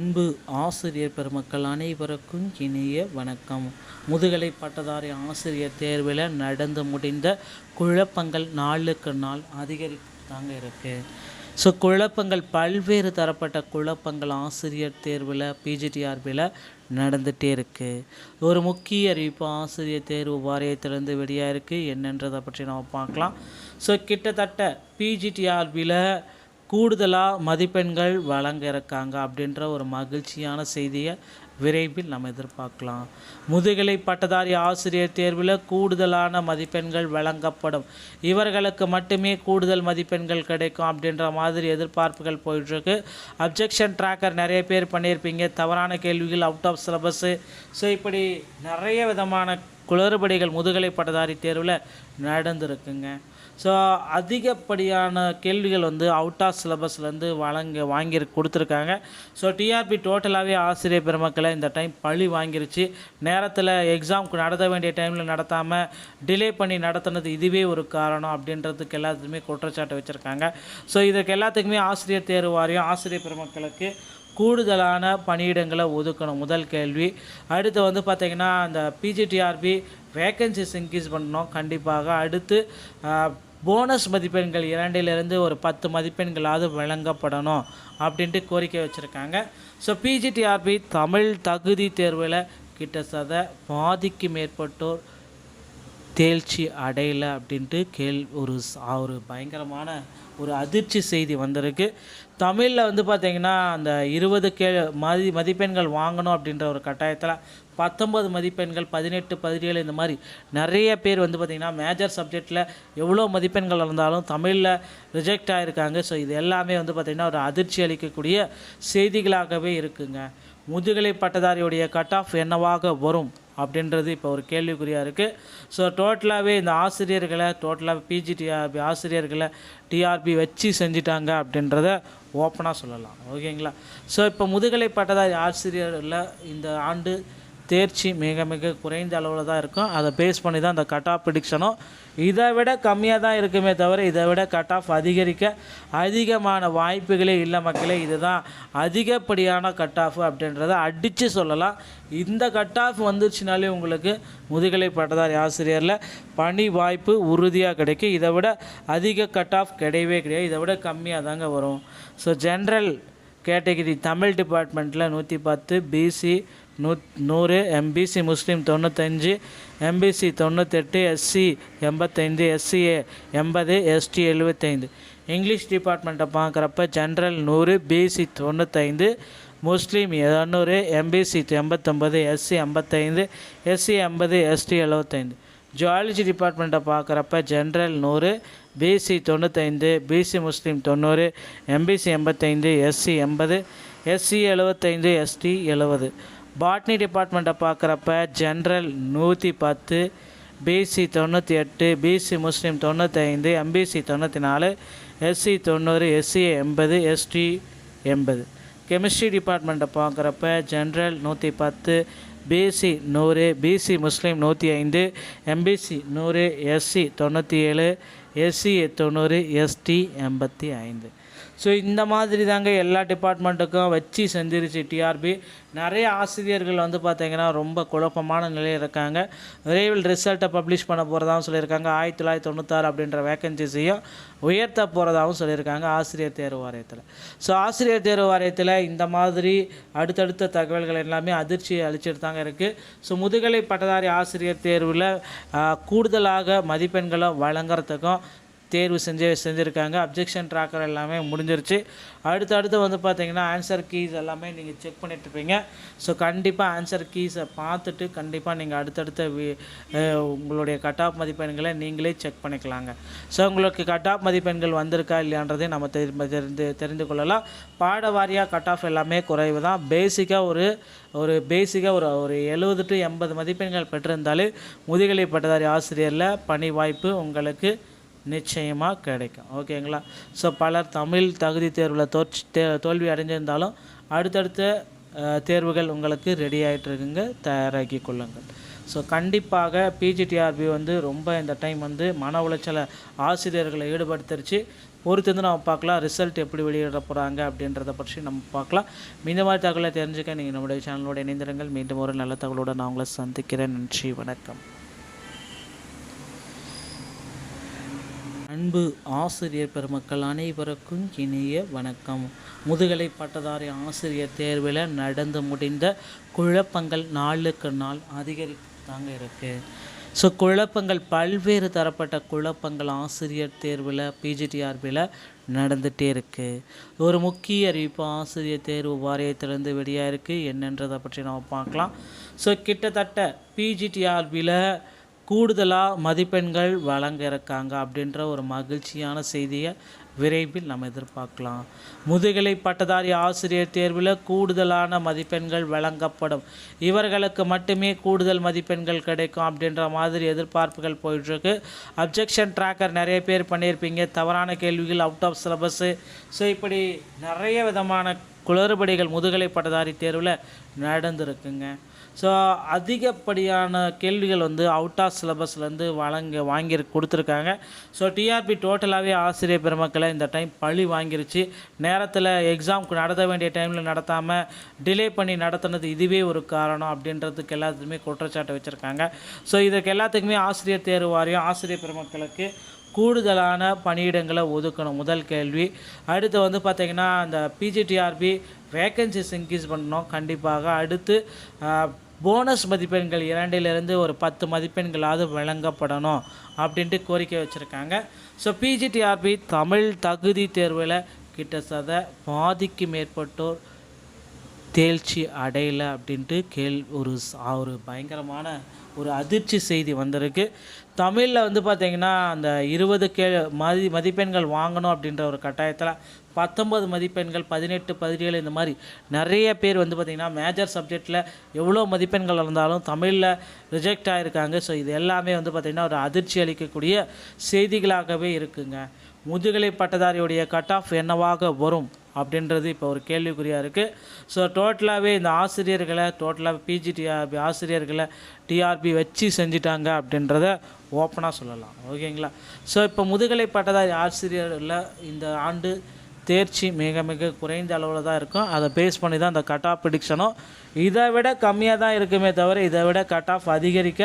அன்பு ஆசிரியர் பெருமக்கள் அனைவருக்கும் இனிய வணக்கம். முதுகலை பட்டதாரி ஆசிரியர் தேர்வில் நடந்து முடிந்த குழப்பங்கள் நாளுக்கு நாள் அதிகரித்தாங்க இருக்குது ஸோ குழப்பங்கள் பல்வேறு தரப்பட்ட குழப்பங்கள் ஆசிரியர் தேர்வில் பிஜிடிஆர்பியில் நடந்துகிட்டே இருக்குது ஒரு முக்கிய அறிவிப்பு ஆசிரியர் தேர்வு வாரியத்திலிருந்து வெளியாக இருக்குது என்னன்றதை பற்றி நம்ம பார்க்கலாம். ஸோ கிட்டத்தட்ட பிஜிடிஆர்பியில் கூடுதலாக மதிப்பெண்கள் வழங்க இருக்காங்க அப்படின்ற ஒரு மகிழ்ச்சியான செய்தியை விரைவில் நம்ம எதிர்பார்க்கலாம். முதுகலை பட்டதாரி ஆசிரியர் தேர்வில் கூடுதலான மதிப்பெண்கள் வழங்கப்படும். இவர்களுக்கு மட்டுமே கூடுதல் மதிப்பெண்கள் கிடைக்கும் அப்படின்ற மாதிரி எதிர்பார்ப்புகள் போயிட்டுருக்கு. அப்ஜெக்ஷன் ட்ராக்கர் நிறைய பேர் பண்ணியிருப்பீங்க. தவறான கேள்விகள் அவுட் ஆஃப் சிலபஸ்ஸு ஸோ இப்படி நிறைய விதமான குளறுபடிகள் முதுகலை பட்டதாரி தேர்வில் நடந்திருக்குங்க. ஸோ அதிகப்படியான கேள்விகள் வந்து அவுட் ஆஃப் சிலபஸ்லேருந்து வழங்க வாங்கி கொடுத்துருக்காங்க. ஸோ டிஆர்பி டோட்டலாகவே ஆசிரியர் பெருமக்களை இந்த டைம் பழி வாங்கிருச்சு. நேரத்தில் எக்ஸாம்க்கு நடத்த வேண்டிய டைமில் நடத்தாமல் டிலே பண்ணி நடத்துனது இதுவே ஒரு காரணம் அப்படின்றதுக்கு எல்லாத்துக்குமே குற்றச்சாட்டு வச்சுருக்காங்க. ஸோ இதற்கு எல்லாத்துக்குமே ஆசிரியர் தேர்வு வாரியம் ஆசிரியர் பெருமக்களுக்கு கூடுதலான பணியிடங்களை ஒதுக்கணும். முதல் கேள்வி. அடுத்து வந்து பார்த்திங்கன்னா அந்த பிஜிடிஆர்பி வேக்கன்சிஸ் இன்க்ரீஸ் பண்ணணும். கண்டிப்பாக அடுத்து போனஸ் மதிப்பெண்கள் இரண்டிலிருந்து ஒரு பத்து மதிப்பெண்களாவது வழங்கப்படணும் அப்படின்ட்டு கோரிக்கை வச்சுருக்காங்க. ஸோ பிஜிடிஆர்பி தமிழ் தகுதி தேர்வில் கிட்டத்தட்ட பாதிக்கு மேற்பட்டோர் தேர்ச்சி அடையலை அப்படின்ட்டு கேள் ஒரு ஒரு பயங்கரமான ஒரு அதிர்ச்சி செய்தி வந்திருக்கு. தமிழில் வந்து பார்த்திங்கன்னா அந்த இருபது கே மதி மதிப்பெண்கள் வாங்கணும் அப்படின்ற ஒரு கட்டாயத்தில் பத்தொம்பது மதிப்பெண்கள் பதினெட்டு பதினேழு இந்த மாதிரி நிறைய பேர் வந்து பார்த்திங்கன்னா மேஜர் சப்ஜெக்டில் எவ்வளோ மதிப்பெண்கள் இருந்தாலும் தமிழில் ரிஜெக்ட் ஆகிருக்காங்க ஸோ இது எல்லாமே வந்து பார்த்திங்கன்னா ஒரு அதிர்ச்சி அளிக்கக்கூடிய செய்திகளாகவே இருக்குங்க. முதுகலை பட்டதாரியுடைய கட் ஆஃப் என்னவாக வரும்? அப்படின்றது இப்போ ஒரு கேள்விக்குறியாக இருக்குது ஸோ டோட்டலாகவே இந்த ஆசிரியர்களை டோட்டலாக பிஜிடிஆர்பி ஆசிரியர்களை டிஆர்பி வச்சு செஞ்சிட்டாங்க அப்படின்றத ஓப்பனாக சொல்லலாம். ஓகேங்களா ஸோ இப்போ முதுகலை பட்டதாரி ஆசிரியரில் இந்த ஆண்டு தேர்ச்சி மிக மிக குறைந்த அளவில் தான் இருக்கும். அதை பேஸ் பண்ணி தான் அந்த கட் ஆஃப் ப்ரிடிக்ஷனும் இதை விட கம்மியாக தான் இருக்குமே தவிர இதை விட கட் ஆஃப் அதிகரிக்க அதிகமான வாய்ப்புகளே இல்லை மக்களே. இதுதான் அதிகப்படியான கட் ஆஃப் அப்படின்றத அடித்து சொல்லலாம். இந்த கட் ஆஃப் வந்துருச்சுனாலே உங்களுக்கு முதுகலை பட்டதாரி ஆசிரியரில் பணி வாய்ப்பு உறுதியாக கிடைக்கும். இதை விட அதிக கட் ஆஃப் கிடையவே கிடையாது. இதை விட கம்மியாக தாங்க வரும். ஸோ ஜென்ரல் கேட்டகிரி தமிழ் டிபார்ட்மெண்ட்டில் நூற்றி பத்து பிசி நூ நூறு எம்பிசி முஸ்லீம் தொண்ணூத்தஞ்சு எம்பிசி தொண்ணூத்தெட்டு எஸ்சி எண்பத்தைந்து எஸ்சிஏ எண்பது எஸ்டி எழுபத்தைந்து இங்கிலீஷ் டிபார்ட்மெண்ட்டை பார்க்குறப்ப ஜென்ரல் நூறு பிசி தொண்ணூத்தைந்து முஸ்லீம் இரநூறு எம்பிசி எண்பத்தொம்பது எஸ்சி ஐம்பத்தைந்து எஸ்சி ஐம்பது எஸ்டி எழுபத்தைந்து ஜுவாலஜி டிபார்ட்மெண்ட்டை பார்க்குறப்ப ஜென்ரல் நூறு பிசி தொண்ணூத்தைந்து பிசி முஸ்லீம் தொண்ணூறு எம்பிசி எண்பத்தைந்து எஸ்சி எண்பது எஸ்சி எழுபத்தைந்து எஸ்டி எழுபது பாட்னி டிபார்ட்மெண்ட்டை பார்க்குறப்ப ஜென்ரல் நூற்றி பத்து பிசி தொண்ணூற்றி எட்டு பிசி முஸ்லீம் தொண்ணூத்தைந்து எம்பிசி தொண்ணூற்றி நாலு எஸ்சி தொண்ணூறு எஸ்சி எண்பது எஸ்டி எண்பது. கெமிஸ்ட்ரி டிபார்ட்மெண்ட்டை பார்க்குறப்ப ஜென்ரல் நூற்றி பத்து பிசி நூறு பிசி முஸ்லீம் நூற்றி ஐந்து எம்பிசி நூறு எஸ்சி தொண்ணூற்றி ஏழு எஸ்சி தொண்ணூறு எஸ்டி எண்பத்தி ஐந்து. ஸோ இந்த மாதிரி தாங்க எல்லா டிபார்ட்மெண்ட்டுக்கும் வச்சு செஞ்சிருச்சு டிஆர்பி நிறைய ஆசிரியர்கள் வந்து பார்த்தீங்கன்னா ரொம்ப குழப்பமான நிலையில் இருக்காங்க. விரைவில் ரிசல்ட்டை பப்ளிஷ் பண்ண போகிறதாகவும் சொல்லியிருக்காங்க. ஆயிரத்தி தொள்ளாயிரத்தி தொண்ணூத்தாறு அப்படின்ற வேக்கன்சிஸையும் உயர்த்த போகிறதாகவும் சொல்லியிருக்காங்க ஆசிரியர் தேர்வு வாரியத்தில். ஸோ ஆசிரியர் தேர்வு வாரியத்தில் இந்த மாதிரி அடுத்தடுத்த தகவல்கள் எல்லாமே அதிர்ச்சி அளிச்சுட்டு தாங்க இருக்குது ஸோ முதுகலை பட்டதாரி ஆசிரியர் தேர்வில் கூடுதலாக மதிப்பெண்களை வழங்குறதுக்கும் தேர்வு செஞ்சு செஞ்சுருக்காங்க. அப்ஜெக்ஷன் ட்ராக்கர் எல்லாமே முடிஞ்சிருச்சு. அடுத்து அடுத்து வந்து பார்த்தீங்கன்னா ஆன்சர் கீஸ் எல்லாமே நீங்கள் செக் பண்ணிட்டுருப்பீங்க. ஸோ கண்டிப்பாக ஆன்சர் கீஸை பார்த்துட்டு கண்டிப்பாக நீங்கள் அடுத்தடுத்த உங்களுடைய கட் ஆஃப் மதிப்பெண்களை நீங்களே செக் பண்ணிக்கலாங்க. ஸோ உங்களுக்கு கட் ஆஃப் மதிப்பெண்கள் வந்திருக்கா இல்லையான்றதை நம்ம தெரி- தெரிந்து தெரிந்து கொள்ளலாம். பாட வாரியாக கட் ஆஃப் எல்லாமே குறைவு தான். பேசிக்காக ஒரு ஒரு பேசிக்காக ஒரு ஒரு எழுபது டு எண்பது மதிப்பெண்கள் பெற்றிருந்தாலே முதுகலை பட்டதாரி ஆசிரியரில் பணி வாய்ப்பு உங்களுக்கு நிச்சயமாக கிடைக்கும். ஓகேங்களா ஸோ பலர் தமிழ் தகுதி தேர்வில் தோற்று தே தோல்வி அடைஞ்சிருந்தாலும் அடுத்தடுத்த தேர்வுகள் உங்களுக்கு ரெடி ஆகிட்டுருக்குங்க தயாராக்கி தயாராகி கொள்ளுங்கள். ஸோ கண்டிப்பாக பிஜிடிஆர்பி வந்து ரொம்ப இந்த டைம் வந்து மன உளைச்சலை ஆசிரியர்களை ஈடுபடுத்திருச்சு. பொறுத்திருந்து வந்து நம்ம பார்க்கலாம். ரிசல்ட் எப்படி வெளியிட போகிறாங்க அப்படின்றத பற்றி நம்ம பார்க்கலாம். இந்த மாதிரி தகவலை தெரிஞ்சுக்க நீங்கள் நம்முடைய சேனலோட இணைந்திருங்கள். மீண்டும் ஒரு நல்ல தகவலோடு நான் உங்களை சந்திக்கிறேன். நன்றி வணக்கம். அன்பு ஆசிரியர் பெருமக்கள் அனைவருக்கும் இனிய வணக்கம். முதுகலை பட்டதாரி ஆசிரியர் தேர்வில் நடந்து முடிந்த குழப்பங்கள் நாளுக்கு நாள் அதிகரித்தாங்க இருக்குது ஸோ குழப்பங்கள் பல்வேறு தரப்பட்ட குழப்பங்கள் ஆசிரியர் தேர்வில் பிஜிடிஆர்பியில் நடந்துகிட்டே இருக்குது ஒரு முக்கிய அறிவிப்பு ஆசிரியர் தேர்வு வாரியத்திலிருந்து வெளியாக இருக்குது என்னன்றதை பற்றி நம்ம பார்க்கலாம். ஸோ கிட்டத்தட்ட பிஜிடிஆர்பியில் கூடுதலாக மதிப்பெண்கள் வழங்க இருக்காங்க அப்படின்ற ஒரு மகிழ்ச்சியான செய்தியை விரைவில் நம்ம எதிர்பார்க்கலாம். முதுகலை பட்டதாரி ஆசிரியர் தேர்வில் கூடுதலான மதிப்பெண்கள் வழங்கப்படும். இவர்களுக்கு மட்டுமே கூடுதல் மதிப்பெண்கள் கிடைக்கும் அப்படின்ற மாதிரி எதிர்பார்ப்புகள் போயிட்டுருக்கு. அப்ஜெக்ஷன் ட்ராக்கர் நிறைய பேர் பண்ணியிருப்பீங்க. தவறான கேள்விகள் அவுட் ஆஃப் சிலபஸ்ஸு ஸோ இப்படி நிறைய விதமான குளறுபடிகள் முதுகலை பட்டதாரி தேர்வில் நடந்திருக்குங்க. ஸோ அதிகப்படியான கேள்விகள் வந்து அவுட் ஆஃப் சிலபஸ்லேருந்து வழங்க வாங்கி கொடுத்துருக்காங்க. ஸோ டிஆர்பி டோட்டலாகவே ஆசிரியர் பெருமக்களை இந்த டைம் பழி வாங்கிருச்சு. நேரத்தில் எக்ஸாம்க்கு நடத்த வேண்டிய டைமில் நடத்தாமல் டிலே பண்ணி நடத்துனது இதுவே ஒரு காரணம் அப்படின்றதுக்கு எல்லாத்துக்குமே குற்றச்சாட்டு வச்சுருக்காங்க. ஸோ இதுக்கு எல்லாத்துக்குமே ஆசிரியர் தேர்வு வாரியம் ஆசிரியர் பெருமக்களுக்கு கூடுதலான பணியிடங்களை ஒதுக்கணும். முதல் கேள்வி. அடுத்து வந்து பார்த்திங்கன்னா அந்த பிஜிடிஆர்பி வேக்கன்சிஸ் இன்க்ரீஸ் பண்ணணும். கண்டிப்பாக அடுத்து போனஸ் மதிப்பெண்கள் இரண்டிலிருந்து ஒரு பத்து மதிப்பெண்களாவது வழங்கப்படணும் அப்படின்ட்டு கோரிக்கை வச்சுருக்காங்க. ஸோ பிஜிடிஆர்பி தமிழ் தகுதி தேர்வில் கிட்டத்தட்ட பாதிக்கு மேற்பட்டோர் தேர்ச்சி அடையலை அப்படின்ட்டு கேள் ஒரு ஒரு பயங்கரமான ஒரு அதிர்ச்சி செய்தி வந்திருக்கு. தமிழில் வந்து பார்த்திங்கன்னா அந்த இருபது கே மதி மதிப்பெண்கள் வாங்கணும் அப்படின்ற ஒரு கட்டாயத்தில் பத்தொம்பது மதிப்பெண்கள் பதினெட்டு பதினேழு இந்த மாதிரி நிறைய பேர் வந்து பார்த்திங்கன்னா மேஜர் சப்ஜெக்டில் எவ்வளோ மதிப்பெண்கள் இருந்தாலும் தமிழில் ரிஜெக்ட் ஆகிருக்காங்க ஸோ இது எல்லாமே வந்து பார்த்திங்கன்னா ஒரு அதிர்ச்சி அளிக்கக்கூடிய செய்திகளாகவே இருக்குங்க. முதுகலை பட்டதாரியுடைய கட் ஆஃப் என்னவாக வரும்? அப்படின்றது இப்போ ஒரு கேள்விக்குறியாக இருக்குது ஸோ டோட்டலாகவே இந்த ஆசிரியர்களை டோட்டலாக பிஜிடிஆர்பி ஆசிரியர்களை டிஆர்பி வச்சு செஞ்சிட்டாங்க அப்படின்றத ஓப்பனாக சொல்லலாம். ஓகேங்களா ஸோ இப்போ முதுகலை பட்டதாரி ஆசிரியரில் இந்த ஆண்டு தேர்ச்சி மிக மிக குறைந்த அளவில் தான் இருக்கும். அதை பேஸ் பண்ணி தான் அந்த கட் ஆஃப் ப்ரிடிக்ஷனும் இதை விட கம்மியாக தான் இருக்குமே தவிர இதை விட கட் ஆஃப் அதிகரிக்க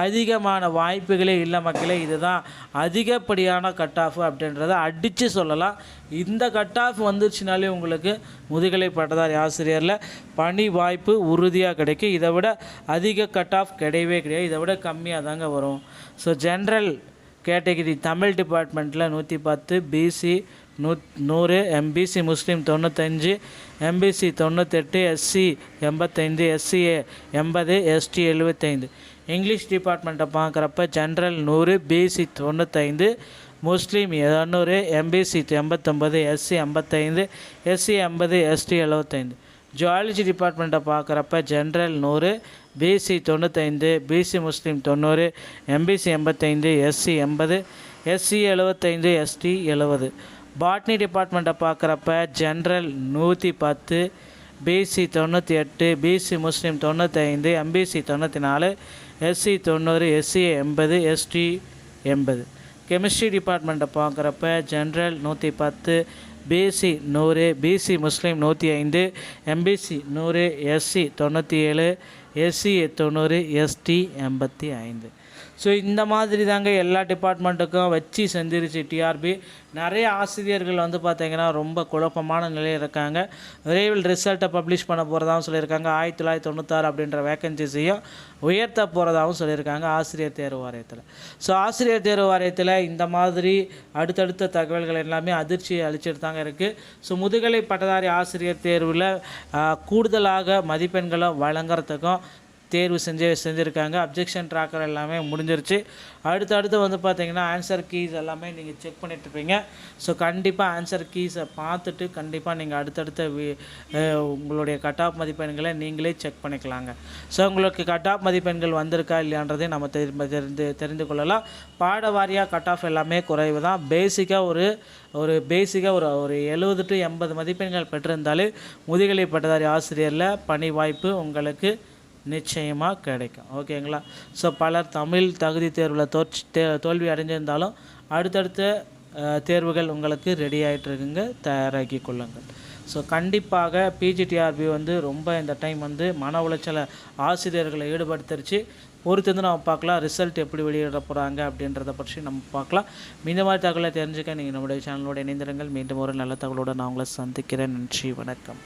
அதிகமான வாய்ப்புகளே இல்லை மக்களே. இதுதான் அதிகப்படியான கட் ஆஃப் அப்படின்றத அடித்து சொல்லலாம். இந்த கட் ஆஃப் வந்துருச்சுனாலே உங்களுக்கு முதுகலை பட்டதாரி ஆசிரியரில் பணி வாய்ப்பு உறுதியாக கிடைக்கும். இதை விட அதிக கட் ஆஃப் கிடையவே கிடையாது. இதை விட கம்மியாக தாங்க வரும். ஸோ ஜென்ரல் கேட்டகிரி தமிழ் டிபார்ட்மெண்ட்டில் நூற்றி பத்து பிசி நூ நூறு எம்பிசி முஸ்லீம் தொண்ணூத்தஞ்சு எம்பிசி தொண்ணூத்தெட்டு எஸ்சி எண்பத்தைந்து எஸ்சிஏ எண்பது எஸ்டி எழுபத்தைந்து இங்கிலீஷ் டிபார்ட்மெண்ட்டை பார்க்குறப்ப ஜென்ரல் நூறு பிசி தொண்ணூத்தைந்து முஸ்லீம் இரநூறு எம்பிசி எண்பத்தொம்பது எஸ்சி ஐம்பத்தைந்து எஸ்சி ஐம்பது எஸ்டி எழுபத்தைந்து ஜுவாலஜி டிபார்ட்மெண்ட்டை பார்க்குறப்ப ஜென்ரல் நூறு பிசி தொண்ணூத்தைந்து பிசி முஸ்லீம் தொண்ணூறு எம்பிசி எண்பத்தைந்து எஸ்சி எண்பது எஸ்சி எழுபத்தைந்து எஸ்டி எழுபது பாட்னி டிபார்ட்மெண்ட்டை பார்க்குறப்ப ஜென்ரல் நூற்றி பத்து பிசி தொண்ணூற்றி எட்டு பிசி முஸ்லீம் தொண்ணூத்தைந்து எம்பிசி தொண்ணூற்றி நாலு எஸ்சி தொண்ணூறு எஸ்சி எண்பது எஸ்டி எண்பது. கெமிஸ்ட்ரி டிபார்ட்மெண்ட்டை பார்க்குறப்ப ஜென்ரல் நூற்றி பத்து பிசி நூறு பிசி முஸ்லீம் நூற்றி ஐந்து எம்பிசி நூறு எஸ்சி தொண்ணூற்றி ஏழு எஸ்சி தொண்ணூறு எஸ்டி எண்பத்தி ஐந்து. ஸோ இந்த மாதிரி தாங்க எல்லா டிபார்ட்மெண்ட்டுக்கும் வச்சு செஞ்சிருச்சு டிஆர்பி நிறைய ஆசிரியர்கள் வந்து பார்த்தீங்கன்னா ரொம்ப குழப்பமான நிலையில் இருக்காங்க. விரைவில் ரிசல்ட்டை பப்ளிஷ் பண்ண போகிறதாகவும் சொல்லியிருக்காங்க. ஆயிரத்தி தொள்ளாயிரத்தி தொண்ணூத்தாறு அப்படின்ற வேக்கன்சிஸையும் உயர்த்த போகிறதாகவும் சொல்லியிருக்காங்க ஆசிரியர் தேர்வு வாரியத்தில். ஸோ ஆசிரியர் தேர்வு வாரியத்தில் இந்த மாதிரி அடுத்தடுத்த தகவல்கள் எல்லாமே அதிர்ச்சி அளிச்சுட்டு தாங்க இருக்குது ஸோ முதுகலை பட்டதாரி ஆசிரியர் தேர்வில் கூடுதலாக மதிப்பெண்களை வழங்குறதுக்கும் தேர்வு செஞ்சு செஞ்சுருக்காங்க. அப்ஜெக்ஷன் ட்ராக்கர் எல்லாமே முடிஞ்சிருச்சு. அடுத்து அடுத்து வந்து பார்த்தீங்கன்னா ஆன்சர் கீஸ் எல்லாமே நீங்கள் செக் பண்ணிட்டுருப்பீங்க. ஸோ கண்டிப்பாக ஆன்சர் கீஸை பார்த்துட்டு கண்டிப்பாக நீங்கள் அடுத்தடுத்த வி- உங்களுடைய கட் ஆஃப் மதிப்பெண்களை நீங்களே செக் பண்ணிக்கலாங்க. ஸோ உங்களுக்கு கட் ஆஃப் மதிப்பெண்கள் வந்திருக்கா இல்லையான்றதை நம்ம தெரி- தெரிந்து தெரிந்து கொள்ளலாம். பாட வாரியாக கட் ஆஃப் எல்லாமே குறைவு தான். பேசிக்காக ஒரு ஒரு பேசிக்காக ஒரு ஒரு எழுபது டு எண்பது மதிப்பெண்கள் பெற்றிருந்தாலே முதுகலை பட்டதாரி ஆசிரியரில் பணி வாய்ப்பு உங்களுக்கு நிச்சயமாக கிடைக்கும். ஓகேங்களா ஸோ பலர் தமிழ் தகுதி தேர்வில் தோற்று தே தோல்வி அடைஞ்சிருந்தாலும் அடுத்தடுத்த தேர்வுகள் உங்களுக்கு ரெடி ஆகிட்டு இருக்குங்க தயாராகி கொள்ளுங்கள். ஸோ கண்டிப்பாக பிஜிடிஆர்பி வந்து ரொம்ப இந்த டைம் வந்து மன உளைச்சலை ஆசிரியர்களை ஈடுபடுத்திருச்சு. பொறுத்திருந்து வந்து நம்ம பார்க்கலாம் ரிசல்ட் எப்படி வெளியிட போகிறாங்க அப்படின்றத பற்றி நம்ம பார்க்கலாம். இந்த மாதிரி தகவலை தெரிஞ்சுக்க நீங்கள் நம்முடைய சேனலோட இணைந்திருங்கள். மீண்டும் ஒரு நல்ல தகவலோடு நான் உங்களை சந்திக்கிறேன். நன்றி வணக்கம்.